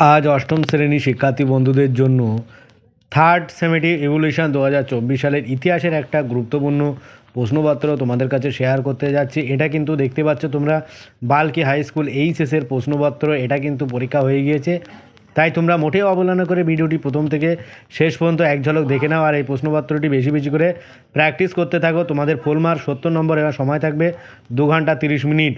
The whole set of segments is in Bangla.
আজ অষ্টম শ্রেণি শিক্ষার্থী বন্ধুদের জন্য থার্ড সেমেটিভ ইভলিউশন দু হাজার চব্বিশ সালের ইতিহাসের একটা গুরুত্বপূর্ণ প্রশ্নপত্র তোমাদের কাছে শেয়ার করতে যাচ্ছি। এটা কিন্তু দেখতে পাচ্ছ তোমরা, বালকি হাই স্কুল এইচএসের প্রশ্নপত্র, এটা কিন্তু পরীক্ষা হয়ে গিয়েছে। তাই তোমরা মোটেও অবহেলনা করে ভিডিওটি প্রথম থেকে শেষ পর্যন্ত এক ঝলক দেখে নাও আর এই প্রশ্নপত্রটি বেশি বেশি করে প্র্যাকটিস করতে থাকো। তোমাদের ফুল মার্ক সত্তর নম্বর এবার সময় থাকবে, দু ঘণ্টা তিরিশ মিনিট।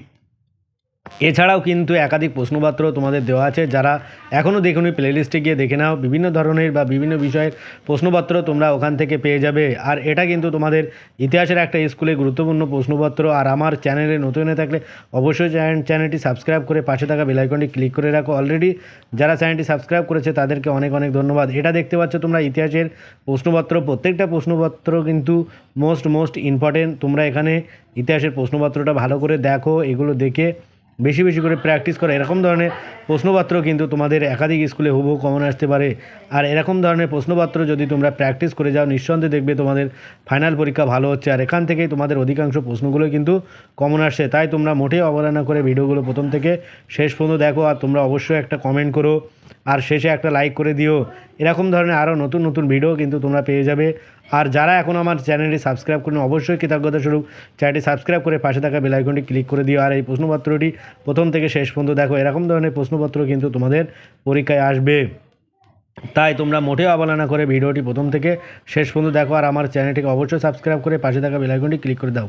এছাড়াও কিন্তু একাধিক প্রশ্নপত্র তোমাদের দেওয়া আছে, যারা এখনও দেখুনি প্লেলিস্টে গিয়ে দেখে নাও, বিভিন্ন ধরনের বা বিভিন্ন বিষয়ের প্রশ্নপত্র তোমরা ওখান থেকে পেয়ে যাবে। আর এটা কিন্তু তোমাদের ইতিহাসের একটা স্কুলে গুরুত্বপূর্ণ প্রশ্নপত্র, আর আমার চ্যানেলে নতুন হয়ে থাকলে অবশ্যই চ্যানেল- চ্যানেলটি সাবস্ক্রাইব করে পাশে থাকা বেলাইকনটি ক্লিক করে রাখো অলরেডি যারা চ্যানেলটি সাবস্ক্রাইব করেছে, তাদেরকে অনেক অনেক ধন্যবাদ। এটা দেখতে পাচ্ছ তোমরা ইতিহাসের প্রশ্নপত্র, প্রত্যেকটা প্রশ্নপত্র কিন্তু মোস্ট মোস্ট ইম্পর্টেন্ট তোমরা এখানে ইতিহাসের প্রশ্নপত্রটা ভালো করে দেখো, এগুলো দেখে বেশি বেশি করে প্র্যাকটিস করা। এরকম ধরনের প্রশ্নপত্র কিন্তু তোমাদের একাধিক স্কুলে হুবহু কমন আসতে পারে। আর এরকম ধরনের প্রশ্নপত্র যদি তোমরা প্র্যাকটিস করে যাও, নিঃসন্দেহে দেখবে তোমাদের ফাইনাল পরীক্ষা ভালো হচ্ছে। আর এখান থেকেই তোমাদের অধিকাংশ প্রশ্নগুলো কিন্তু কমন আসছে। তাই তোমরা মোটেই অবহেলনা করে ভিডিওগুলো প্রথম থেকে শেষ পর্যন্ত দেখো আর তোমরা অবশ্যই একটা কমেন্ট করো। আর শেষে একটা লাইক করে দিও। এরকম ধরনের আরও নতুন নতুন ভিডিও কিন্তু তোমরা পেয়ে যাবে। আর যারা এখন আমার চ্যানেলটি সাবস্ক্রাইব করেন, অবশ্যই কৃতজ্ঞতা স্বরূপ চ্যানেলটি সাবস্ক্রাইব করে পাশে থাকা বেলাইকনটি ক্লিক করে দিও। আর এই প্রশ্নপত্রটি প্রথম থেকে শেষ পর্যন্ত দেখো। এরকম ধরনের প্রশ্নপত্র কিন্তু তোমাদের পরীক্ষায় আসবে। তাই তোমরা মোটেও অবলানা করে ভিডিওটি প্রথম থেকে শেষ পর্যন্ত দেখো আর আমার চ্যানেলটিকে অবশ্যই সাবস্ক্রাইব করে পাশে থাকা বেলাইকনটি ক্লিক করে দাও।